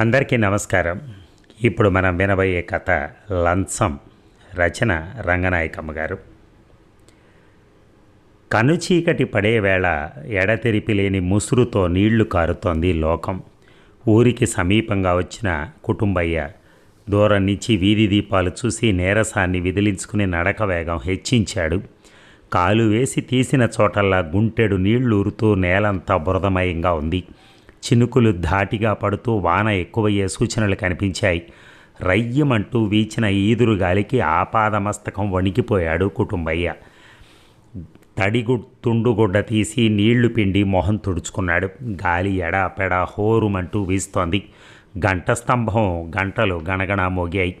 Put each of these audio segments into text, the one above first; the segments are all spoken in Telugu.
అందరికీ నమస్కారం. ఇప్పుడు మనం వినబోయే కథ లంచం రచన రంగనాయకమ్మ గారు. కనుచీకటి పడే వేళ ఎడతెరిపి లేని ముసురుతో నీళ్ళు కారుతోంది లోకం. ఊరికి సమీపంగా వచ్చిన కుటుంబయ్య దూరం నుంచి వీధి దీపాలు చూసి నీరసాన్ని విదిలించుకుని నడక వేగం హెచ్చించాడు. కాలు వేసి తీసిన చోటల్లా గుంటెడు నీళ్ళు ఊరుతూ నేలంతా బురదమయంగా ఉంది. చినుకులు ధాటిగా పడుతూ వాన ఎక్కువయ్యే సూచనలు కనిపించాయి. రయ్యమంటూ వీచిన ఈదురు గాలికి ఆపాదమస్తకం వణికిపోయాడు కుటుంబయ్య. తడిగు తుండుగుడ్డ తీసి నీళ్ళు పిండి మొహం తుడుచుకున్నాడు. గాలి ఎడాపెడ హోరుమంటూ వీస్తోంది. గంట స్తంభం గంటలు గణగణ మోగాయి.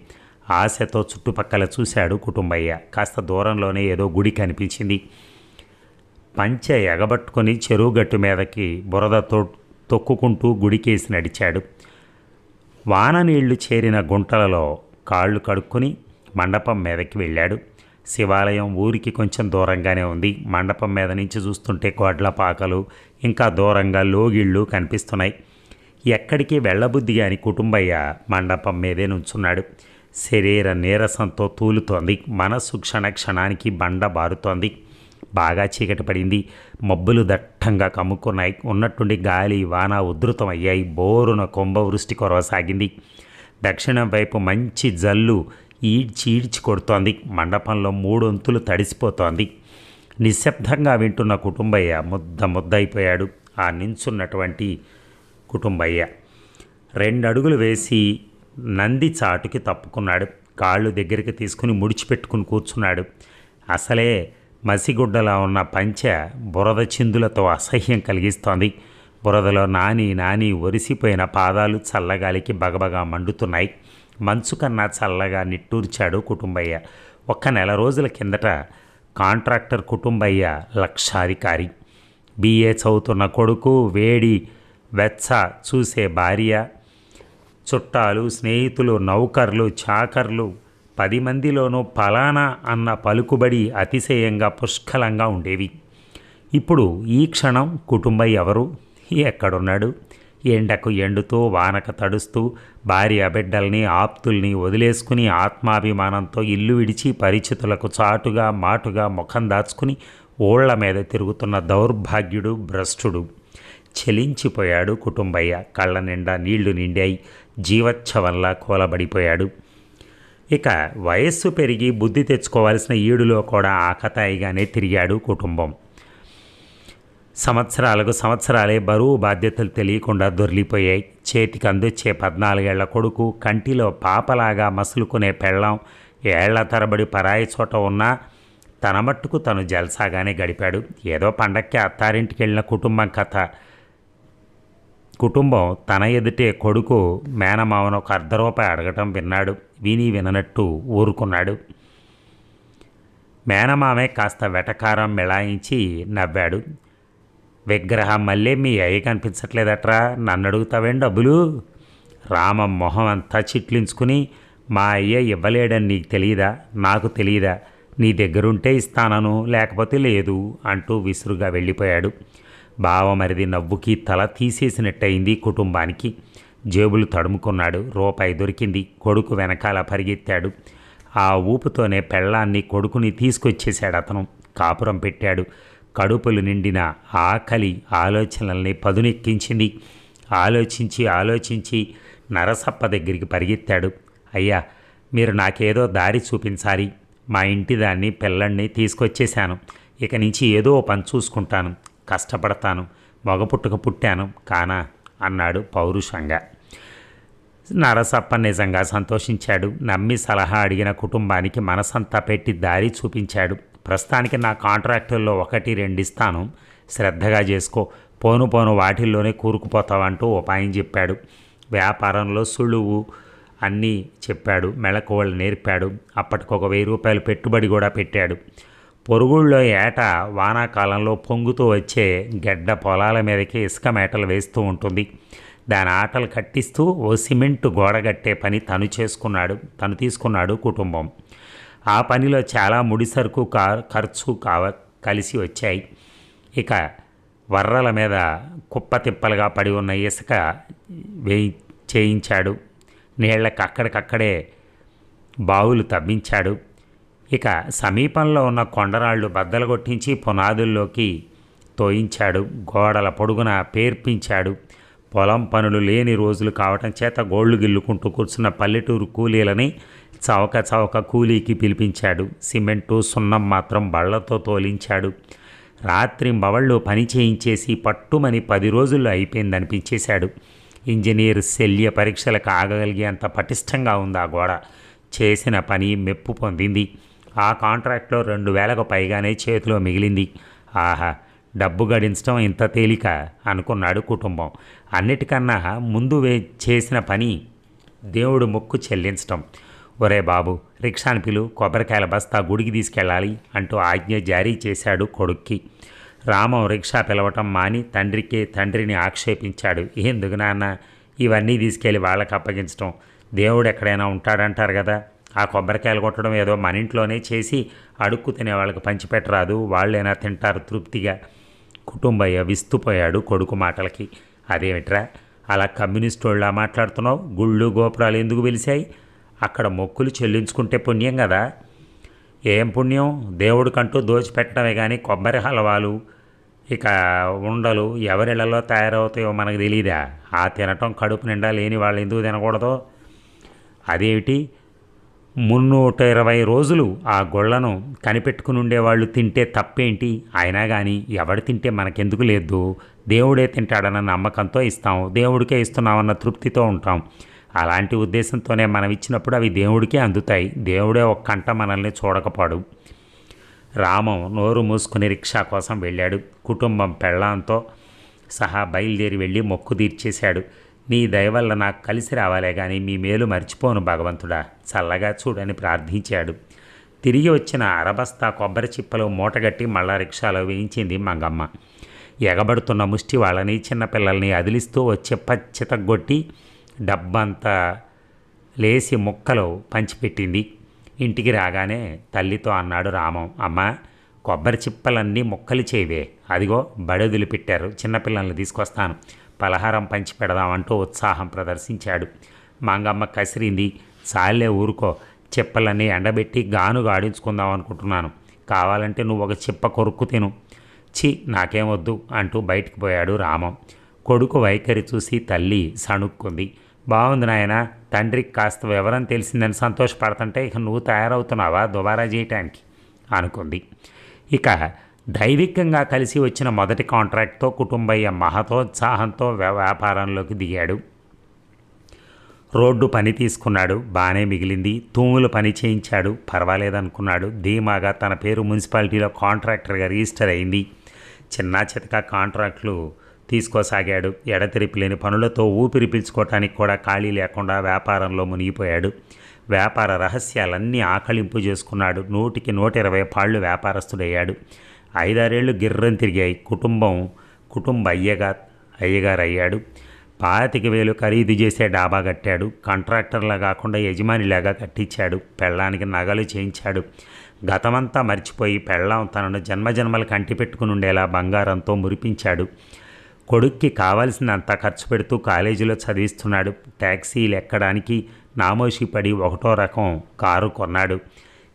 ఆశతో చుట్టుపక్కల చూశాడు కుటుంబయ్య. కాస్త దూరంలోనే ఏదో గుడి కనిపించింది. పంచె ఎగబట్టుకొని చెరువు గట్టు మీదకి బురదతో తొక్కుకుంటూ గుడికేసి నడిచాడు. వాన నీళ్ళు చేరిన గుంటలలో కాళ్ళు కడుక్కొని మండపం మీదకి వెళ్ళాడు. శివాలయం ఊరికి కొంచెం దూరంగానే ఉంది. మండపం మీద నుంచి చూస్తుంటే కోడ్ల పాకలు ఇంకా దూరంగా లోగిళ్ళు కనిపిస్తున్నాయి. ఎక్కడికి వెళ్ళబుద్ధి అని కుటుంబయ్య మండపం మీదే నుంచున్నాడు. శరీర నీరసంతో తూలుతోంది. మనస్సు క్షణ క్షణానికి బండ బారుతోంది బాగా చీకటి పడింది. మబ్బులు దట్టంగా కమ్ముకున్నాయి. ఉన్నట్టుండి గాలి వాన ఉధృతం అయ్యాయి బోరున కుంభవృష్టి కొరవసాగింది దక్షిణం వైపు మంచి జల్లు ఈడ్చి ఈడ్చి కొడుతోంది. మండపంలో మూడొంతులు తడిసిపోతోంది. నిశ్శబ్దంగా వింటున్న కుటుంబయ్య ముద్ద ముద్దయిపోయాడు. ఆ నించున్నటువంటి కుటుంబయ్య రెండు అడుగులు వేసి నంది చాటుకి తప్పుకున్నాడు. కాళ్ళు దగ్గరికి తీసుకుని ముడిచిపెట్టుకుని కూర్చున్నాడు. అసలే మసిగుడ్డలా ఉన్న పంచె బురద చిందులతో అసహ్యం కలిగిస్తోంది. బురదలో నాని నాని ఒరిసిపోయిన పాదాలు చల్లగాలికి బగబగా మండుతున్నాయి. మంచు కన్నా చల్లగా నిట్టూర్చాడు కుటుంబయ్య. ఒక్క నెల రోజుల కిందట కాంట్రాక్టర్ కుటుంబయ్య లక్షాధికారి. బీఏ చదువుతున్న కొడుకు వేడి వెచ్చ చూసే భార్య చుట్టాలు స్నేహితులు నౌకర్లు చాకర్లు పది మందిలోనూ ఫలానా అన్న పలుకుబడి అతిశయంగా పుష్కలంగా ఉండేవి. ఇప్పుడు ఈ క్షణం కుటుంబం ఎవరు? ఎక్కడున్నాడు? ఎండకు ఎండుతూ వానక తడుస్తూ భార్య బిడ్డల్ని ఆప్తుల్ని వదిలేసుకుని ఆత్మాభిమానంతో ఇల్లు విడిచి పరిచితులకు చాటుగా మాటుగా ముఖం దాచుకుని ఓళ్ళ మీద తిరుగుతున్న దౌర్భాగ్యుడు భ్రష్టుడు. చెలించిపోయాడు కుటుంబయ్య. కళ్ళ నిండా నీళ్ళు నిండాయి. జీవచ్ఛవంలా కూలబడిపోయాడు. ఇక వయస్సు పెరిగి బుద్ధి తెచ్చుకోవాల్సిన ఈడులో కూడా ఆకతాయిగానే తిరిగాడు కుటుంబం. సంవత్సరాలకు సంవత్సరాలే బరువు బాధ్యతలు తెలియకుండా దొర్లిపోయాయి చేతికి అందొచ్చే పద్నాలుగేళ్ళ కొడుకు కంటిలో పాపలాగా మసులుకునే పెళ్ళం ఏళ్ళ తరబడి పరాయి చోట ఉన్నా తన మట్టుకు తను జల్సాగానే గడిపాడు. ఏదో పండక్కి అత్తారింటికి వెళ్ళిన కుటుంబం కథ. కుటుంబం తన ఎదుటే కొడుకు మేనమామను ఒక అర్ధ రూపాయి అడగటం విన్నాడు. విని విననట్టు ఊరుకున్నాడు. మేనమామే కాస్త వెటకారం మిళాయించి నవ్వాడు. విగ్రహం మళ్ళీ మీ అయ్య కనిపించట్లేదట్రా? నన్ను అడుగుతావేం డబ్బులు? రామ మొహం అంతా చిట్లించుకుని మా అయ్య ఇవ్వలేడని నీకు తెలియదా నాకు తెలియదా నీ దగ్గరుంటే ఇస్తానను లేకపోతే లేదు అంటూ విసురుగా వెళ్ళిపోయాడు. బావమరిది నవ్వుకి తల తీసేసినట్టయింది కుటుంబానికి. జేబులు తడుముకున్నాడు. రూపాయి దొరికింది. కొడుకు వెనకాల పరిగెత్తాడు. ఆ ఊపుతోనే పెళ్ళాన్ని కొడుకుని తీసుకొచ్చేశాడు అతను కాపురం పెట్టాడు. కడుపులు నిండిన ఆకలి ఆలోచనల్ని పదునెక్కించింది. ఆలోచించి ఆలోచించి నరసప్ప దగ్గరికి పరిగెత్తాడు. అయ్యా మీరు నాకేదో దారి చూపించాలి. మా ఇంటి దాన్ని పిల్లల్ని తీసుకొచ్చేశాను. ఇక నుంచి ఏదో పని చూసుకుంటాను. కష్టపడతాను మగ పుట్టుక పుట్టాను కానా అన్నాడు పౌరుషంగా. నరసప్ప నిజంగా సంతోషించాడు. నమ్మి సలహా అడిగిన కుటుంబానికి మనసంతా పెట్టి దారి చూపించాడు. ప్రస్తుతానికి నా కాంట్రాక్టుల్లో ఒకటి రెండిస్తాను శ్రద్ధగా చేసుకో. పోను పోను వాటిల్లోనే కూరుకుపోతావంటూ ఉపాయం చెప్పాడు. వ్యాపారంలో సులువు అన్నీ చెప్పాడు. మెళకువలు నేర్పాడు. అప్పటికొక వెయ్యి రూపాయలు పెట్టుబడి కూడా పెట్టాడు. పొరుగుళ్ళో ఏట వానాకాలంలో పొంగుతూ వచ్చే గడ్డ పొలాల మీదకి ఇసుక మేటలు వేస్తూ ఉంటుంది. దాని ఆటలు కట్టిస్తూ ఓ సిమెంట్ గోడగట్టే పని తను చేసుకున్నాడు తను తీసుకున్నాడు కుటుంబం. ఆ పనిలో చాలా ముడి సరుకు కా ఖర్చు కావ కలిసి వచ్చాయి. ఇక వర్రల మీద కుప్ప తిప్పలుగా పడి ఉన్న ఇసుక వేయి చేయించాడు. నీళ్ళకి అక్కడికక్కడే బావులు తవ్వించాడు. ఇక సమీపంలో ఉన్న కొండరాళ్ళు బద్దలు కొట్టించి పునాదుల్లోకి తోయించాడు. గోడల పొడుగున పేర్పించాడు. పొలం పనులు లేని రోజులు కావటం చేత గోళ్ళు గిల్లుకుంటూ కూర్చున్న పల్లెటూరు కూలీలని చవక చవక కూలీకి పిలిపించాడు. సిమెంటు సున్నం మాత్రం బళ్ళతో తోలించాడు. రాత్రి బవళ్ళు పని చేయించేసి పట్టుమని పది రోజుల్లో అయిపోయిందనిపించేశాడు. ఇంజనీర్ శల్య పరీక్షలకు ఆగగలిగేంత పటిష్టంగా ఉంది ఆ గోడ. చేసిన పని మెప్పు పొందింది. ఆ కాంట్రాక్ట్లో రెండు వేలకు పైగానే చేతిలో మిగిలింది. ఆహా డబ్బు గడించడం ఇంత తేలిక అనుకున్నాడు కుటుంబం. అన్నిటికన్నా ముందు వే చేసిన పని దేవుడు మొక్కు చెల్లించటం. ఒరే బాబు రిక్షాని పిలు కొబ్బరికాయల బస్తా గుడికి తీసుకెళ్ళాలి అంటూ ఆజ్ఞ జారీ చేశాడు కొడుక్కి. రామం రిక్షా పిలవటం మాని తండ్రికి తండ్రిని ఆక్షేపించాడు. ఎందుకు నాన్న? ఇవన్నీ తీసుకెళ్ళి వాళ్ళకి అప్పగించటం. దేవుడు ఎక్కడైనా ఉంటాడంటారు కదా. ఆ కొబ్బరికాయలు కొట్టడం ఏదో మన ఇంట్లోనే చేసి అడుక్కు తినే వాళ్ళకి పంచిపెట్టరాదు. వాళ్ళైనా తింటారు తృప్తిగా. కుటుంబయ్య విస్తుపోయాడు కొడుకు మాటలకి. అదేమిట్రా? అలా కమ్యూనిస్టోళ్ళ మాట్లాడుతున్నావు? గుళ్ళు గోపురాలు ఎందుకు వెలిశాయి? అక్కడ మొక్కులు చెల్లించుకుంటే పుణ్యం కదా. ఏం పుణ్యం? దేవుడికంటూ దోచిపెట్టడమే కానీ కొబ్బరి హలవాలు. ఇక ఉండలు ఎవరిళ్ళలో తయారవుతాయో మనకు తెలియదా ఆ తినటం కడుపు నిండా లేని వాళ్ళు ఎందుకు తినకూడదో? అదేమిటి? మున్నూట ఇరవై రోజులు ఆ గొళ్ళను కనిపెట్టుకునుండేవాళ్ళు తింటే తప్పేంటి? అయినా కానీ ఎవడు తింటే మనకెందుకు లేదు? దేవుడే తింటాడన్న నమ్మకంతో ఇస్తాం. దేవుడికే ఇస్తున్నామన్న తృప్తితో ఉంటాం. అలాంటి ఉద్దేశంతోనే మనం ఇచ్చినప్పుడు అవి దేవుడికే అందుతాయి. దేవుడే ఒక కంట మనల్ని చూడకపోడు. రామం నోరు మూసుకుని రిక్షా కోసం వెళ్ళాడు. కుటుంబం పెళ్ళాంతో సహా బయలుదేరి వెళ్ళి మొక్కు తీర్చేశాడు. నీ దయ వల్ల నాకు కలిసి రావాలే కానీ మీ మేలు మర్చిపోను భగవంతుడా. చల్లగా చూడని ప్రార్థించాడు. తిరిగి వచ్చిన అరబస్తా కొబ్బరి చిప్పలు మూటగట్టి మళ్ళా రిక్షాలో వేయించింది మంగమ్మ. ఎగబడుతున్న ముష్టి వాళ్ళని చిన్నపిల్లల్ని అదిలిస్తూ వచ్చే పచ్చితగ్గొట్టి డబ్బంతా లేసి ముక్కలు పంచిపెట్టింది. ఇంటికి రాగానే తల్లితో అన్నాడు రామం అమ్మ కొబ్బరి చిప్పలన్నీ ముక్కలు చేయవే. అదిగో బడదులు పెట్టారు చిన్నపిల్లల్ని తీసుకొస్తాను. పలహారం పంచి పెడదామంటూ ఉత్సాహం ప్రదర్శించాడు. మంగమ్మ కసిరింది. చాలే ఊరుకో. చెప్పలన్నీ ఎండబెట్టి గానుగా ఆడించుకుందాం అనుకుంటున్నాను. కావాలంటే నువ్వు ఒక చిప్ప కొరుక్కు తిను. చి నాకేమొద్దు అంటూ బయటికి పోయాడు రామం. కొడుకు వైఖరి చూసి తల్లి సణుక్కుంది. బాగుంది నాయన. తండ్రికి కాస్త వివరం తెలిసిందని సంతోషపడుతుంటే ఇక నువ్వు తయారవుతున్నావా? దుబారా చేయటానికి అనుకుంది. ఇక దైవికంగా కలిసి వచ్చిన మొదటి కాంట్రాక్ట్తో కుటుంబయ్య మహతోత్సాహంతో వ్యాపారంలోకి దిగాడు. రోడ్డు పని తీసుకున్నాడు బాగానే మిగిలింది తూములు పని చేయించాడు పర్వాలేదనుకున్నాడు. ధీమాగా తన పేరు మున్సిపాలిటీలో కాంట్రాక్టర్గా రిజిస్టర్ అయింది. చిన్న చితక కాంట్రాక్టులు తీసుకోసాగాడు. ఎడతెరిపి లేని పనులతో ఊపిరి పీల్చుకోవటానికి కూడా ఖాళీ లేకుండా వ్యాపారంలో మునిగిపోయాడు. వ్యాపార రహస్యాలన్నీ ఆకలింపు చేసుకున్నాడు. నూటికి నూట ఇరవై పాళ్ళు వ్యాపారస్తుడయ్యాడు. ఐదారేళ్ళు గిర్రం తిరిగాయి. కుటుంబం కుటుంబ అయ్యగా అయ్యగారు అయ్యాడు పాతిక వేలు ఖరీదు చేసే డాబా కట్టాడు. కాంట్రాక్టర్లా కాకుండా యజమానిలాగా కట్టించాడు. పెళ్ళానికి నగలు చేయించాడు. గతమంతా మర్చిపోయి పెళ్ళాం తనను జన్మజన్మలకు అంటిపెట్టుకుని ఉండేలా బంగారంతో మురిపించాడు. కొడుక్కి కావాల్సినంత ఖర్చు పెడుతూ కాలేజీలో చదివిస్తున్నాడు. ట్యాక్సీలు ఎక్కడానికి నామోషి పడి ఒకటో రకం కారు కొన్నాడు.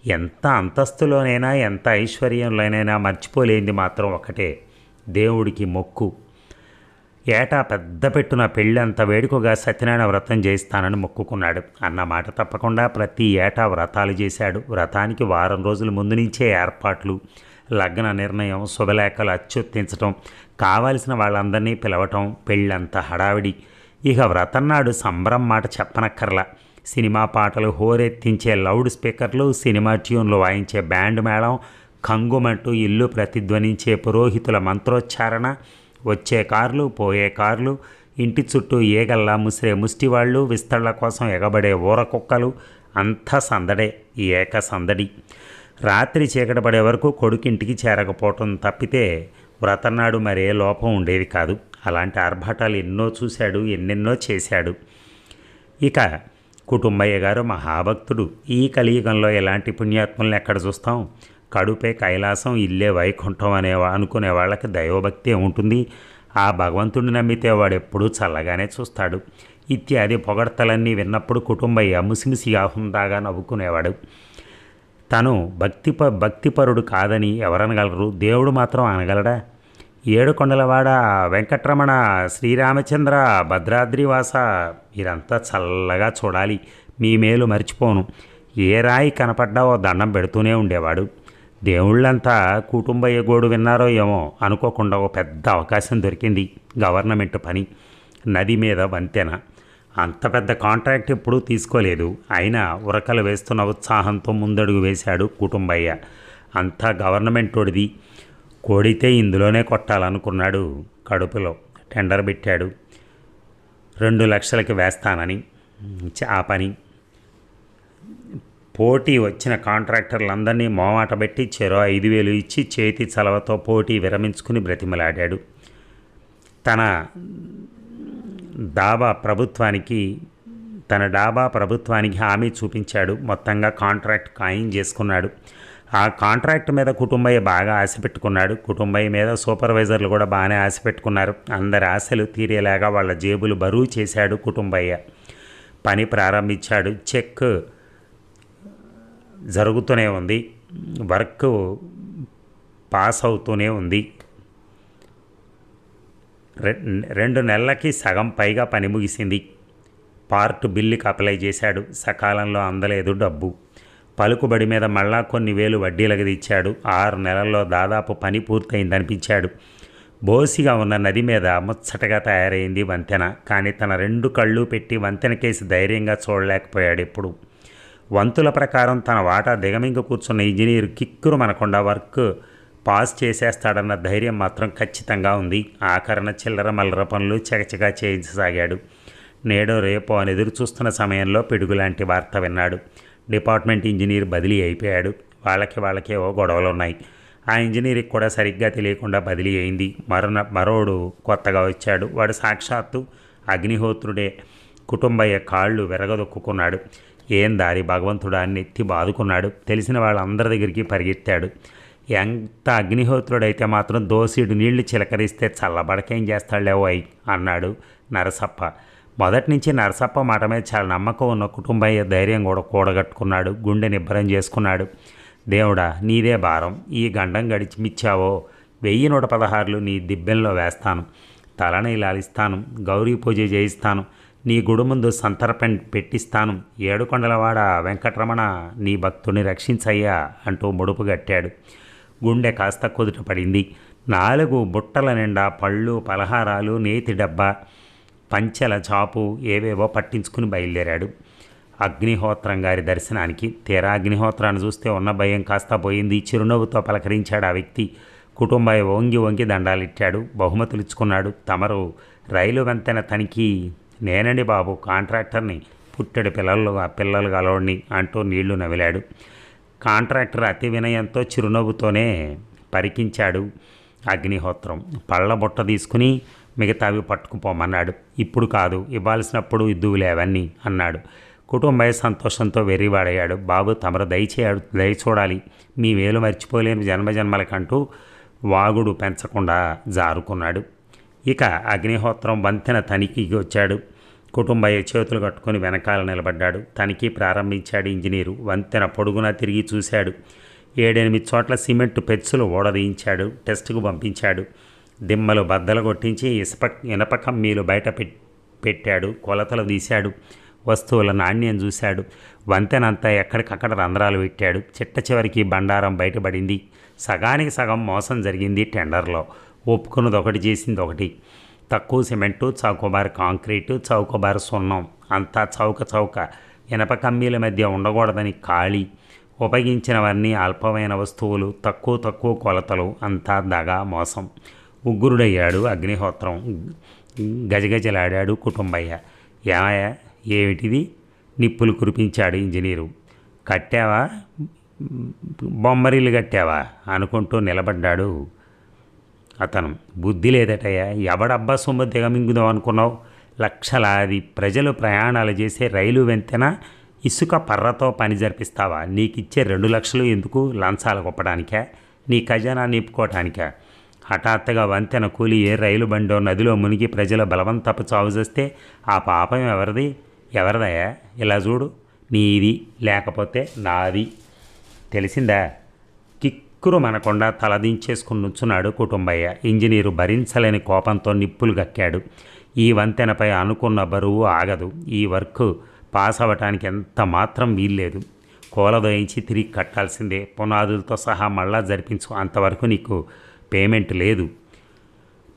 ఎంత అంతస్తులోనైనా ఎంత ఐశ్వర్యంలోనైనా మర్చిపోలేనిది మాత్రం ఒకటే దేవుడికి మొక్కు. ఏటా పెద్ద పెట్టున పెళ్ళంత వేడుకగా సత్యనారాయణ వ్రతం చేస్తానని మొక్కుకున్నాడు. అన్న మాట తప్పకుండా ప్రతి ఏటా వ్రతాలు చేశాడు. వ్రతానికి వారం రోజుల ముందు నుంచే ఏర్పాట్లు లగ్న నిర్ణయం శుభలేఖలు అచ్చుత్తించటం కావలసిన వాళ్ళందరినీ పిలవటం పెళ్ళంత హడావిడి. ఇక వ్రతం నాడు సంబరం మాట చెప్పనక్కర్లా. సినిమా పాటలు హోరెత్తించే లౌడ్ స్పీకర్లు సినిమా ట్యూన్లు వాయించే బ్యాండ్ మేళం కంగుమంటూ ఇల్లు ప్రతిధ్వనించే పురోహితుల మంత్రోచ్చారణ వచ్చే కార్లు పోయే కార్లు ఇంటి చుట్టూ ఏగల్లా ముసిరే ముష్టివాళ్ళు విస్తళ్ళ కోసం ఎగబడే ఊర కుక్కలు అంతా సందడే ఈ ఏక సందడి. రాత్రి చీకటపడే వరకు కొడుకింటికి చేరకపోవటం తప్పితే వ్రతనాడు మరే లోపం ఉండేది కాదు. అలాంటి ఆర్భాటాలు ఎన్నో చూశాడు ఎన్నెన్నో చేశాడు. ఇక కుటుంబయ్య గారు మహాభక్తుడు. ఈ కలియుగంలో ఎలాంటి పుణ్యాత్ములను ఎక్కడ చూస్తాం? కడుపే కైలాసం ఇల్లే వైకుంఠం అనే అనుకునే వాళ్ళకి దైవభక్తి ఉంటుంది. ఆ భగవంతుడిని నమ్మితే వాడు ఎప్పుడూ చల్లగానే చూస్తాడు. ఇత్యాది పొగడతలన్నీ విన్నప్పుడు కుటుంబయ్య ముసిమిసిగా హుందాగా నవ్వుకునేవాడు. తను భక్తిప భక్తిపరుడు కాదని ఎవరనగలరు? దేవుడు మాత్రం అనగలడా? ఏడుకొండలవాడ వెంకట్రమణ శ్రీరామచంద్ర భద్రాద్రివాస. మీరంతా చల్లగా చూడాలి. మీ మేలు మర్చిపోను. ఏ రాయి కనపడ్డావో దండం పెడుతూనే ఉండేవాడు. దేవుళ్ళంతా కుటుంబయ్య గోడు విన్నారో ఏమో అనుకోకుండా ఓ పెద్ద అవకాశం దొరికింది. గవర్నమెంట్ పని. నది మీద వంతెన. అంత పెద్ద కాంట్రాక్ట్ ఎప్పుడూ తీసుకోలేదు. అయినా ఉరకలు వేస్తున్న ఉత్సాహంతో ముందడుగు వేశాడు కుటుంబయ్య. అంతా గవర్నమెంట్ ఓడిది కోడితే ఇందులోనే కొట్టాలనుకున్నాడు కడుపులో. టెండర్ పెట్టాడు. రెండు లక్షలకి వేస్తానని ఆ పని పోటీ వచ్చిన కాంట్రాక్టర్లందరినీ మోమాట పెట్టి చెరో ఐదు వేలు ఇచ్చి చేతి చలవతో పోటీ విరమించుకుని బ్రతిమలాడాడు. తన డాబా ప్రభుత్వానికి తన డాబా ప్రభుత్వానికి హామీ చూపించాడు. మొత్తంగా కాంట్రాక్ట్ ఖాయం చేసుకున్నాడు. ఆ కాంట్రాక్ట్ మీద కుటుంబయ్య బాగా ఆశ పెట్టుకున్నాడు. కుటుంబయ్య మీద సూపర్వైజర్లు కూడా బాగానే ఆశ పెట్టుకున్నారు. అందరి ఆశలు తీరేలాగా వాళ్ళ జేబులు బరువు చేశాడు కుటుంబయ్య. పని ప్రారంభించాడు. చెక్ జరుగుతూనే ఉంది. వర్క్ పాస్ అవుతూనే ఉంది. రె- రెండు నెలలకి సగం పైగా పని ముగిసింది. పార్ట్ బిల్లుకి అప్లై చేశాడు. సకాలంలో అందలేదు డబ్బు. పలుకుబడి మీద మళ్ళా కొన్ని వేలు వడ్డీలకు తెచ్చాడు. ఆరు నెలల్లో దాదాపు పని పూర్తయిందనిపించాడు. బోసిగా ఉన్న నది మీద ముచ్చటగా తయారైంది వంతెన. కానీ తన రెండు కళ్ళు పెట్టి వంతెన కేసి ధైర్యంగా చూడలేకపోయాడు ఎప్పుడు. వంతుల ప్రకారం తన వాటా దిగమింగ కూర్చున్న ఇంజనీర్ కిక్కురు మనకుండా వర్క్ పాస్ చేసేస్తాడన్న ధైర్యం మాత్రం ఖచ్చితంగా ఉంది. ఆకరణ చిల్లర మల్లర పనులు చకచకా చేయించసాగాడు. నేడో రేపో అని ఎదురు చూస్తున్న సమయంలో పిడుగులాంటి వార్త విన్నాడు. డిపార్ట్మెంట్ ఇంజనీర్ బదిలీ అయిపోయాడు. వాళ్ళకి వాళ్ళకేవో గొడవలు ఉన్నాయి ఆ ఇంజనీర్కి కూడా సరిగ్గా తెలియకుండా బదిలీ అయింది. మరణ మరోడు కొత్తగా వచ్చాడు. వాడు సాక్షాత్తు అగ్నిహోత్రుడే. కుటుంబయ్య కాళ్ళు విరగదొక్కున్నాడు ఏం దారి? భగవంతుడా నెత్తి ఎత్తి బాదుకున్నాడు. తెలిసిన వాళ్ళందరి దగ్గరికి పరిగెత్తాడు. ఎంత అగ్నిహోత్రుడైతే మాత్రం దోసిడు నీళ్ళు చిలకరిస్తే చల్లబడకేం చేస్తాడులేవో అయి అన్నాడు నరసప్ప. మొదటి నుంచి నరసప్ప మాట మీద చాలా నమ్మకం ఉన్న కుటుంబయ్య ధైర్యం కూడా కూడగట్టుకున్నాడు గుండె నిబ్బరం చేసుకున్నాడు. దేవుడా నీదే భారం. ఈ గండం గడిచి మిచ్చావో వెయ్యి నూట పదహారులు నీ దిబ్బెంలో వేస్తాను. తలని లాలిస్తాను. గౌరీ పూజ చేయిస్తాను. నీ గుడి ముందు సంతర్పణ పెట్టిస్తాను. ఏడుకొండలవాడ వెంకటరమణ నీ భక్తుని రక్షించయ్యా అంటూ ముడుపు కట్టాడు. గుండె కాస్త కుదుట పడింది. నాలుగు బుట్టల నిండా పళ్ళు పలహారాలు నేతి డబ్బా పంచెల చాపు ఏవేవో పట్టించుకుని బయలుదేరాడు. అగ్నిహోత్రం గారి దర్శనానికి తీరా అగ్నిహోత్రాన్ని చూస్తే ఉన్న భయం కాస్త పోయింది. చిరునవ్వుతో పలకరించాడు ఆ వ్యక్తి. కుటుంబాయ వంగి వంగి దండాలిచ్చాడు బహుమతులు ఇచ్చుకున్నాడు. తమరు రైలు వెంతెన తనిఖీ నేనండి బాబు కాంట్రాక్టర్ని పుట్టెడు పిల్లలు పిల్లలు గలవాడిని అంటూ నీళ్ళు నవిలాడు. కాంట్రాక్టర్ అతి వినయంతో చిరునవ్వుతోనే పరికించాడు అగ్నిహోత్రం. పళ్ళ బుట్ట తీసుకుని మిగతావి పట్టుకుపోమన్నాడు. ఇప్పుడు కాదు ఇవ్వాల్సినప్పుడు ఇద్దువులే అన్నాడు. కుటుంబయ్య సంతోషంతో వెర్రివాడయ్యాడు. బాబు తమరు దయచేయాడు దయ చూడాలి. మీ వేలు మర్చిపోలేని జన్మజన్మలకంటూ వాగుడు పెంచకుండా జారుకున్నాడు. ఇక అగ్నిహోత్రం వంతెన తనిఖీకి వచ్చాడు. కుటుంబయ్య చేతులు కట్టుకొని వెనకాల నిలబడ్డాడు. తనిఖీ ప్రారంభించాడు ఇంజనీరు. వంతెన పొడుగునా తిరిగి చూశాడు. ఏడెనిమిది చోట్ల సిమెంట్ పెచ్చులు ఓడదీయించాడు. టెస్టుకు పంపించాడు. దిమ్మలు బద్దలు కొట్టించి ఇసుప ఇనప కమ్మీలు బయట పె పెట్టాడు. కొలతలు తీశాడు. వస్తువుల నాణ్యం చూశాడు. వంతెనంతా ఎక్కడికక్కడ రంధ్రాలు పెట్టాడు. చిట్ట చివరికి బండారం బయటపడింది. సగానికి సగం మోసం జరిగింది టెండర్లో. ఒప్పుకున్నది ఒకటి చేసింది ఒకటి తక్కువ సిమెంటు చౌకబార్ కాంక్రీటు చౌకబార్ సున్నం. అంతా చౌక చౌక. ఇనప కమ్మీల మధ్య ఉండకూడదని ఖాళీ. ఉపయోగించినవన్నీ అల్పమైన వస్తువులు. తక్కువ తక్కువ కొలతలు. అంతా దగా మోసం. ఉగ్గురుడయ్యాడు అగ్నిహోత్రం గజగజలాడాడు కుటుంబయ్య. ఏమయ్య ఏమిటిది? నిప్పులు కురిపించాడు ఇంజనీరు. కట్టావా? బొమ్మరిల్లు కట్టావా? అనుకుంటూ నిలబడ్డాడు అతను. బుద్ధి లేదటయ్యా ఎవడబ్బా సొమ్ము దిగమింగుదాం అనుకున్నావు? లక్షలాది ప్రజలు ప్రయాణాలు చేసే రైలు వెంతెన ఇసుక పర్రతో పని జరిపిస్తావా? నీకిచ్చే రెండు లక్షలు ఎందుకు? లంచాలు కొప్పడానికా? నీ ఖజానా నింపుకోవటానికా హఠాత్తుగా వంతెన కూలి ఏ రైలు బండో నదిలో మునిగి ప్రజల బలవంతపు చావు చేస్తే ఆ పాపం ఎవరిది? ఎవరిదయా ఇలా చూడు. నీది లేకపోతే నాది. తెలిసిందా? కిక్కురు మనకుండా తలదించేసుకుని నుంచున్నాడు కుటుంబయ్య. ఇంజనీరు భరించలేని కోపంతో నిప్పులు గక్కాడు. ఈ వంతెనపై అనుకున్న బరువు ఆగదు. ఈ వర్క్ పాస్ అవ్వటానికి ఎంత మాత్రం వీల్లేదు. కూలదోయించి తిరిగి కట్టాల్సిందే. పునాదులతో సహా మళ్ళా జరిపించు. అంతవరకు నీకు పేమెంట్ లేదు.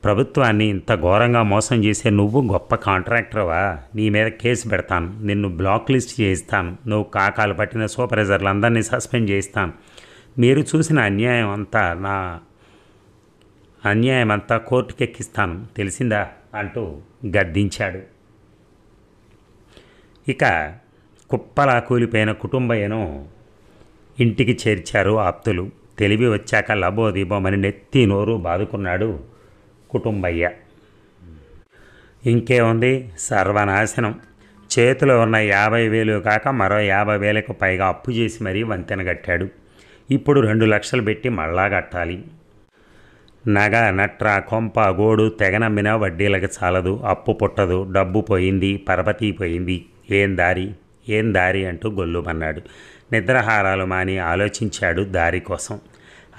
ప్రభుత్వాన్ని ఇంత ఘోరంగా మోసం చేసే నువ్వు గొప్ప కాంట్రాక్టర్వా? నీ మీద కేసు పెడతాను. నిన్ను బ్లాక్ లిస్ట్ చేయిస్తాను. నువ్వు కాకాలు పట్టిన సూపర్వైజర్లు అందరినీ సస్పెండ్ చేయిస్తాను. మీరు చూసిన అన్యాయం అంతా నా అన్యాయం అంతా కోర్టుకెక్కిస్తాను. తెలిసిందా? అంటూ గద్దించాడు. ఇక కుప్పలా కూలిపోయిన కుటుంబయ్యను ఇంటికి చేర్చారు ఆప్తులు. తెలివి వచ్చాక లబోదీబోమని నెత్తి నోరు బాదుకున్నాడు కుటుంబయ్య. ఇంకేముంది? సర్వనాశనం. చేతిలో ఉన్న యాభై వేలు కాక మరో యాభై వేలకు పైగా అప్పు చేసి మరీ వంతెన కట్టాడు. ఇప్పుడు రెండు లక్షలు పెట్టి మళ్ళా కట్టాలి. నగ నట్ర కొంప గోడు తెగనమ్మినా వడ్డీలకు చాలదు. అప్పు పుట్టదు. డబ్బు పోయింది. పరపతి పోయింది. ఏం దారి? ఏం దారి అంటూ గొల్లుమన్నాడు. నిద్రహారాలు మాని ఆలోచించాడు దారి కోసం.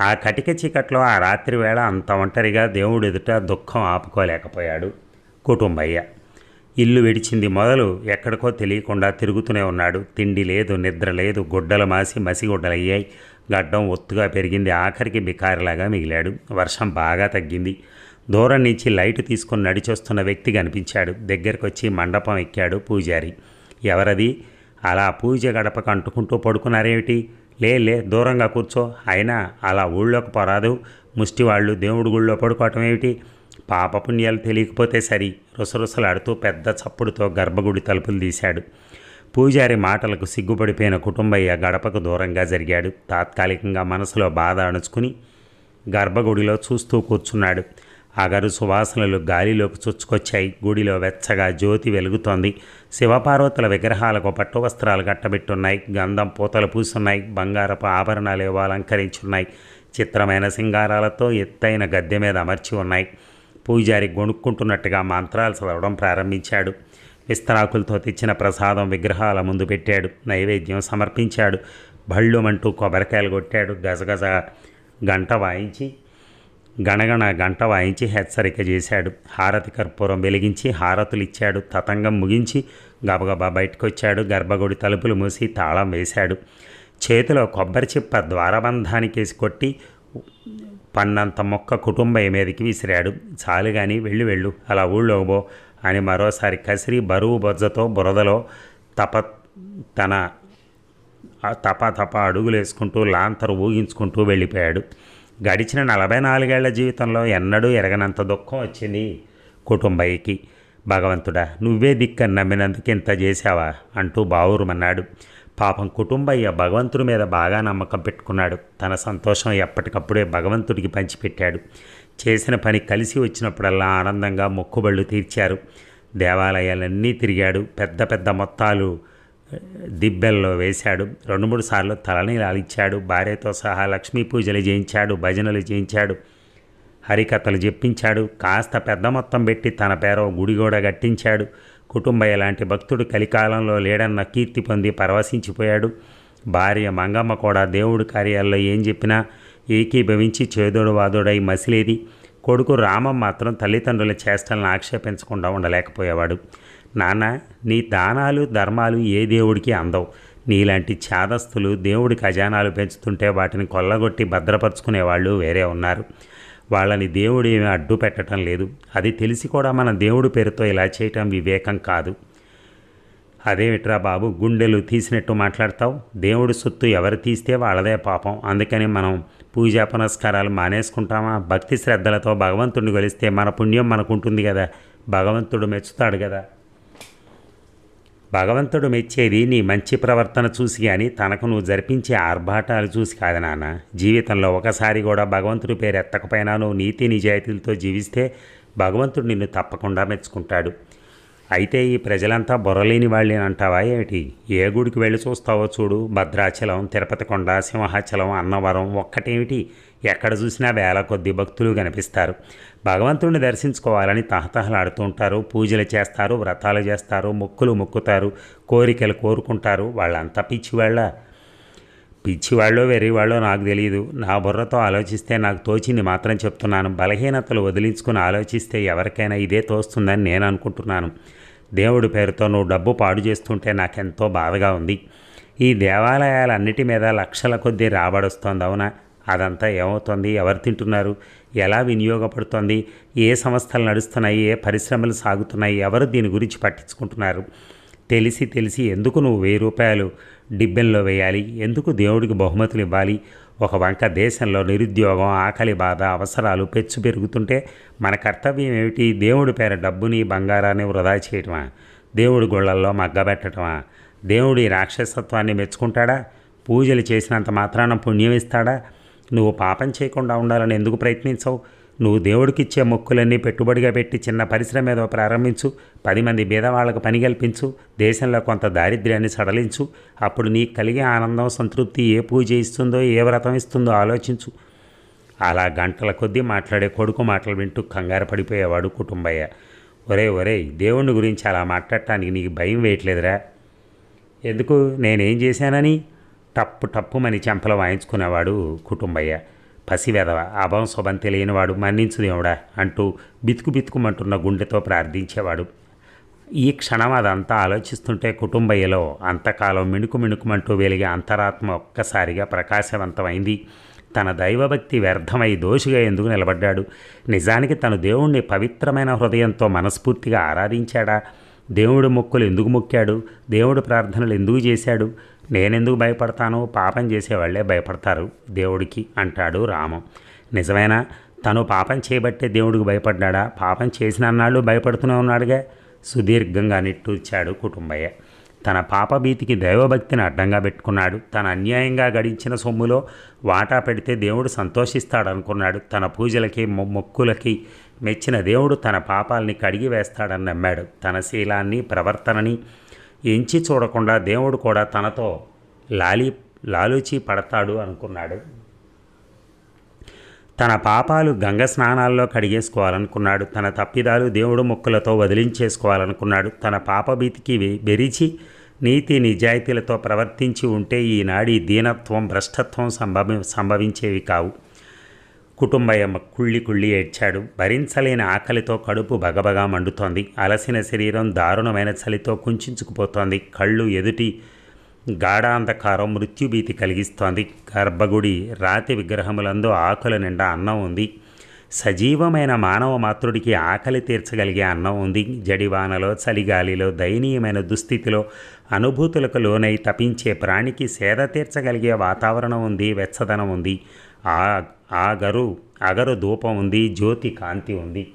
ఆ కటిక చీకట్లో ఆ రాత్రి వేళ అంత ఒంటరిగా దేవుడు ఎదుట దుఃఖం ఆపుకోలేకపోయాడు కుటుంబయ్య. ఇల్లు విడిచింది మొదలు ఎక్కడికో తెలియకుండా తిరుగుతూనే ఉన్నాడు. తిండి లేదు నిద్ర లేదు గుడ్డలు మాసి మసిగుడ్డలయ్యాయి గడ్డం ఒత్తుగా పెరిగింది. ఆఖరికి బికారిలాగా మిగిలాడు. వర్షం బాగా తగ్గింది. దూరం నుంచి లైట్ తీసుకుని నడిచొస్తున్న వ్యక్తి కనిపించాడు. దగ్గరకు వచ్చి మండపం ఎక్కాడు పూజారి. ఎవరది? అలా పూజ గడపకు అంటుకుంటూ పడుకున్నారేమిటి? లే లే దూరంగా కూర్చో. అయినా అలా ఊళ్ళోకి పోరాదు. ముష్టివాళ్ళు దేవుడి గుళ్ళో పడుకోవటం ఏమిటి? పాపపుణ్యాలు తెలియకపోతే సరి. రుసరుసలాడుతూ పెద్ద చప్పుడుతో గర్భగుడి తలుపులు తీశాడు. పూజారి మాటలకు సిగ్గుపడిపోయిన కుటుంబయ్య గడపకు దూరంగా జరిగాడు. తాత్కాలికంగా మనసులో బాధ అణుచుకుని గర్భగుడిలో చూస్తూ కూర్చున్నాడు. అగరు సువాసనలు గాలిలోకి చొచ్చుకొచ్చాయి. గుడిలో వెచ్చగా జ్యోతి వెలుగుతోంది. శివపార్వతుల విగ్రహాలకు పట్టు వస్త్రాలు కట్టబెట్టున్నాయి. గంధం పూతలు పూసున్నాయి. బంగారపు ఆభరణాలు ఏవో అలంకరించున్నాయి చిత్రమైన సింగారాలతో ఎత్తైన గద్దె మీద అమర్చి ఉన్నాయి. పూజారి గొణుక్కుంటున్నట్టుగా మంత్రాలు చదవడం ప్రారంభించాడు. విస్తరాకులతో తెచ్చిన ప్రసాదం విగ్రహాల ముందు పెట్టాడు. నైవేద్యం సమర్పించాడు. భళ్ళుమంటూ కొబ్బరికాయలు కొట్టాడు. గజగజ గంట వాయించి గణగణ గంట వాయించి హెచ్చరిక చేశాడు. హారతి కర్పూరం వెలిగించి హారతులు ఇచ్చాడు తతంగం ముగించి గబగబా బయటకొచ్చాడు. గర్భగుడి తలుపులు మూసి తాళం వేశాడు. చేతిలో కొబ్బరి చిప్ప ద్వారబంధానికేసి కొట్టి పన్నంత మొక్క కుటుంబం మీదకి విసిరాడు. చాలు కానీ వెళ్ళి వెళ్ళు అలా ఊళ్ళో పో అని మరోసారి కసిరి బరువు బొజ్జతో బురదలో తప తన తప తప అడుగులేసుకుంటూ లాంతరు ఊగించుకుంటూ వెళ్ళిపోయాడు. గడిచిన నలభై నాలుగేళ్ళ జీవితంలో ఎన్నడూ ఎరగనంత దుఃఖం వచ్చింది కుటుంబయ్యకి. భగవంతుడా నువ్వే దిక్కని నమ్మినందుకు ఇంత చేశావా? అంటూ బావురుమన్నాడు. పాపం కుటుంబయ్య భగవంతుడి మీద బాగా నమ్మకం పెట్టుకున్నాడు. తన సంతోషం ఎప్పటికప్పుడే భగవంతుడికి పంచిపెట్టాడు. చేసిన పని కలిసి వచ్చినప్పుడల్లా ఆనందంగా మొక్కుబళ్ళు తీర్చారు. దేవాలయాలన్నీ తిరిగాడు. పెద్ద పెద్ద మొత్తాలు దిబ్బెల్లో వేశాడు. రెండు మూడు సార్లు తలనీలాలు ఇచ్చాడు భార్యతో సహా లక్ష్మీ పూజలు చేయించాడు. భజనలు చేయించాడు. హరికథలు చెప్పించాడు. కాస్త పెద్ద మొత్తం పెట్టి తన పేర గుడి కూడా కట్టించాడు. కుటుంబయ్య లాంటి భక్తుడు కలికాలంలో లేడన్న కీర్తి పొంది పరవశించిపోయాడు. భార్య మంగమ్మ కూడా దేవుడి కార్యాల్లో ఏం చెప్పినా ఏకీభవించి చేదోడు వాదోడై మసిలేది. కొడుకు రామం మాత్రం తల్లిదండ్రుల చేష్టలను ఆక్షేపించకుండా ఉండలేకపోయేవాడు. నాన్న నీ దానాలు ధర్మాలు ఏ దేవుడికి అందవు. నీలాంటి ఛాదస్తులు దేవుడి ఖజానాలు పెంచుతుంటే వాటిని కొల్లగొట్టి భద్రపరుచుకునేవాళ్ళు వేరే ఉన్నారు. వాళ్ళని దేవుడు ఏమీ అడ్డు పెట్టడం లేదు. అది తెలిసి కూడా మన దేవుడి పేరుతో ఇలా చేయటం వివేకం కాదు. అదేమిట్రా బాబు గుండెలు తీసినట్టు మాట్లాడతావు? దేవుడి సొత్తు ఎవరు తీస్తే వాళ్ళదే పాపం. అందుకని మనం పూజా పునస్కారాలు మానేసుకుంటామా? భక్తి శ్రద్ధలతో భగవంతుడిని గొలిస్తే మన పుణ్యం మనకుంటుంది కదా. భగవంతుడు మెచ్చుతాడు కదా. భగవంతుడు మెచ్చేది నీ మంచి ప్రవర్తన చూసి కానీ తనకు నువ్వు జరిపించే ఆర్భాటాలు చూసి కాదు నాన్న. జీవితంలో ఒకసారి కూడా భగవంతుడి పేరు ఎత్తకపోయినా నువ్వు నీతి నిజాయితీలతో జీవిస్తే భగవంతుడు నిన్ను తప్పకుండా మెచ్చుకుంటాడు. అయితే ఈ ప్రజలంతా బుర్రలేని వాళ్ళని అంటావా ఏమిటి? ఏ గుడికి వెళ్ళి చూస్తావో చూడు. భద్రాచలం తిరుపతి కొండ సింహాచలం అన్నవరం ఒక్కటేమిటి? ఎక్కడ చూసినా వేల కొద్ది భక్తులు కనిపిస్తారు. భగవంతుడిని దర్శించుకోవాలని తహతహలాడుతూ ఉంటారు. పూజలు చేస్తారు వ్రతాలు చేస్తారు మొక్కులు మొక్కుతారు కోరికలు కోరుకుంటారు. వాళ్ళంతా పిచ్చివాళ్ళ. పిచ్చివాళ్ళో వెర్రివాళ్ళో నాకు తెలియదు నా బుర్రతో ఆలోచిస్తే నాకు తోచింది మాత్రం చెప్తున్నాను. బలహీనతలు వదిలించుకుని ఆలోచిస్తే ఎవరికైనా ఇదే తోస్తుందని నేను అనుకుంటున్నాను. దేవుడి పేరుతో నువ్వు డబ్బు పాడు చేస్తుంటే నాకెంతో బాధగా ఉంది. ఈ దేవాలయాలన్నిటి మీద లక్షల కొద్దీ రాబడొస్తోంది అవునా? అదంతా ఏమవుతుంది? ఎవరు తింటున్నారు? ఎలా వినియోగపడుతోంది? ఏ సంస్థలు నడుస్తున్నాయి? ఏ పరిశ్రమలు సాగుతున్నాయి? ఎవరు దీని గురించి పట్టించుకుంటున్నారు? తెలిసి తెలిసి ఎందుకు నువ్వు వెయ్యి రూపాయలు డిబ్బెన్లో వేయాలి? ఎందుకు దేవుడికి బహుమతులు ఇవ్వాలి? ఒక వంక దేశంలో నిరుద్యోగం ఆకలి బాధ అవసరాలు పెచ్చు పెరుగుతుంటే మన కర్తవ్యం ఏమిటి? దేవుడి పేర డబ్బుని బంగారాన్ని వృధా చేయటమా? దేవుడి గుళ్ళల్లో మగ్గబెట్టడమా దేవుడి రాక్షసత్వాన్ని మెచ్చుకుంటాడా? పూజలు చేసినంత మాత్రాన పుణ్యం ఇస్తాడా? నువ్వు పాపం చేయకుండా ఉండాలని ఎందుకు ప్రయత్నించవు? నువ్వు దేవుడికిచ్చే మొక్కులన్నీ పెట్టుబడిగా పెట్టి చిన్న పరిశ్రమ ఏదో ప్రారంభించు పది మంది బీదవాళ్ళకు పని కల్పించు దేశంలో కొంత దారిద్ర్యాన్ని సడలించు. అప్పుడు నీకు కలిగే ఆనందం సంతృప్తి ఏ పూజ ఇస్తుందో ఏ వ్రతం ఇస్తుందో ఆలోచించు. అలా గంటల కొద్దీ మాట్లాడే కొడుకు మాటలు వింటూ కంగారు పడిపోయేవాడు కుటుంబయ్య. ఒరే ఒరే దేవుని గురించి అలా మాట్లాడటానికి నీకు భయం వేయట్లేదురా. ఎందుకు? నేనేం చేశానని? టప్పు టప్పుమని చెంపలు వాయించుకునేవాడు కుటుంబయ్య. పసివెదవ అభం శుభం తెలియనివాడు మన్నించు దేవుడా అంటూ బితుకు బితుకుమంటున్న గుండెతో ప్రార్థించేవాడు. ఈ క్షణం అదంతా ఆలోచిస్తుంటే కుటుంబయ్యలో అంతకాలం మిణుకు మిణుకుమంటూ వెలిగే అంతరాత్మ ఒక్కసారిగా ప్రకాశవంతమైంది. తన దైవభక్తి వ్యర్థమై దోషిగా ఎందుకు నిలబడ్డాడు? నిజానికి తను దేవుణ్ణి పవిత్రమైన హృదయంతో మనస్ఫూర్తిగా ఆరాధించాడా? దేవుడు మొక్కులు ఎందుకు మొక్కాడు? దేవుడు ప్రార్థనలు ఎందుకు చేశాడు? నేనెందుకు భయపడతాను పాపం చేసేవాళ్ళే భయపడతారు. దేవుడికి అంటాడు రామం. నిజమేనా? తను పాపం చేయబట్టే దేవుడికి భయపడ్డాడా? పాపం చేసిన అన్నాళ్ళు భయపడుతూనే ఉన్నాడుగా? సుదీర్ఘంగా నిట్టూర్చాడు కుటుంబయ్య. తన పాపభీతికి దైవభక్తిని అడ్డంగా పెట్టుకున్నాడు. తన అన్యాయంగా గడించిన సొమ్ములో వాటా పెడితే దేవుడు సంతోషిస్తాడనుకున్నాడు. తన పూజలకి మొ- మొక్కులకి మెచ్చిన దేవుడు తన పాపాలని కడిగి వేస్తాడని నమ్మాడు. తన శీలాన్ని ప్రవర్తనని ఎంచి చూడకుండా దేవుడు కూడా తనతో లాలి లాలూచి పడతాడు అనుకున్నాడు. తన పాపాలు గంగ స్నానాల్లో కడిగేసుకోవాలనుకున్నాడు. తన తప్పిదాలు దేవుడు మొక్కులతో వదిలించేసుకోవాలనుకున్నాడు. తన పాపభీతికి బెరిచి నీతి నిజాయితీలతో ప్రవర్తించి ఉంటే ఈనాడి దీనత్వం భ్రష్టత్వం సంభవి సంభవించేవి కావు. కుటుంబయ్యమ్మ కుళ్ళి కుళ్ళి ఏడ్చాడు. భరించలేని ఆకలితో కడుపు బగబగా మండుతోంది. అలసిన శరీరం దారుణమైన చలితో కుంచుకుపోతోంది. కళ్ళు ఎదుటి గాఢాంధకారం మృత్యుభీతి కలిగిస్తోంది. గర్భగుడి రాతి విగ్రహములందు ఆకుల నిండా అన్నం ఉంది. సజీవమైన మానవ మాతృడికి ఆకలి తీర్చగలిగే అన్నం ఉంది. జడివానలో చలిగాలిలో దయనీయమైన దుస్థితిలో అనుభూతులకు లోనై తపించే ప్రాణికి సేద తీర్చగలిగే వాతావరణం ఉంది వెచ్చదనం ఉంది. ఆ ఆ గరు అగరు ధూపం ఉంది జ్యోతి కాంతి ఉంది.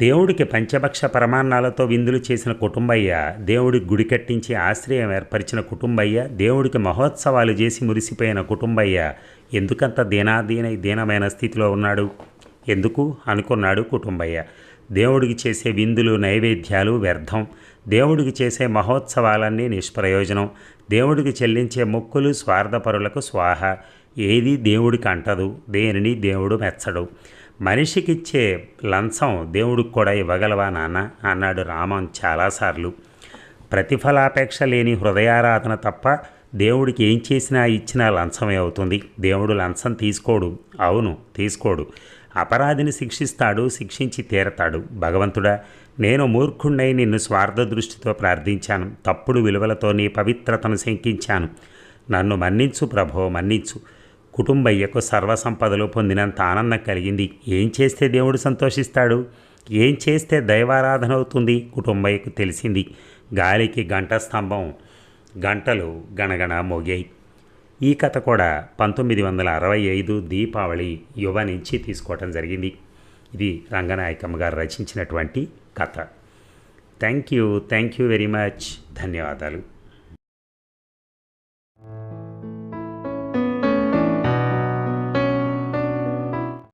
దేవుడికి పంచభక్ష పరమాన్నాలతో విందులు చేసిన కుటుంబయ్య దేవుడికి గుడి కట్టించి ఆశ్రయం ఏర్పరిచిన కుటుంబయ్య దేవుడికి మహోత్సవాలు చేసి మురిసిపోయిన కుటుంబయ్య ఎందుకంత దీనాదీన దీనమైన స్థితిలో ఉన్నాడు? ఎందుకు? అనుకున్నాడు కుటుంబయ్య. దేవుడికి చేసే విందులు నైవేద్యాలు వ్యర్థం. దేవుడికి చేసే మహోత్సవాలన్నీ నిష్ప్రయోజనం. దేవుడికి చెల్లించే మొక్కులు స్వార్థపరులకు స్వాహ. ఏది దేవుడికి అంటదు. దేనిని దేవుడు మెచ్చడు. మనిషికిచ్చే లంచం దేవుడికి కూడా ఇవ్వగలవా నాన్న? అన్నాడు రామన్ చాలాసార్లు. ప్రతిఫలాపేక్ష లేని హృదయారాధన తప్ప దేవుడికి ఏం చేసినా ఇచ్చినా లంచమే అవుతుంది. దేవుడు లంచం తీసుకోడు. అవును తీసుకోడు. అపరాధిని శిక్షిస్తాడు శిక్షించి తీరతాడు. భగవంతుడా నేను మూర్ఖుణ్ణై నిన్ను స్వార్థ దృష్టితో ప్రార్థించాను. తప్పుడు విలువలతో నీ పవిత్రతను శంకించాను. నన్ను మన్నించు ప్రభో మన్నించు. కుటుంబయ్యకు సర్వసంపదలు పొందినంత ఆనందం కలిగింది. ఏం చేస్తే దేవుడు సంతోషిస్తాడు? ఏం చేస్తే దైవారాధన అవుతుంది కుటుంబయ్యకు తెలిసింది. గాలికి గంట స్తంభం గంటలు గణగణ మోగాయి. ఈ కథ కూడా పంతొమ్మిది వందల అరవై ఐదు దీపావళి యువ నుంచి తీసుకోవటం జరిగింది. ఇది రంగనాయకమ్మ గారు రచించినటువంటి కథ. Thank you thank you very much. ధన్యవాదాలు.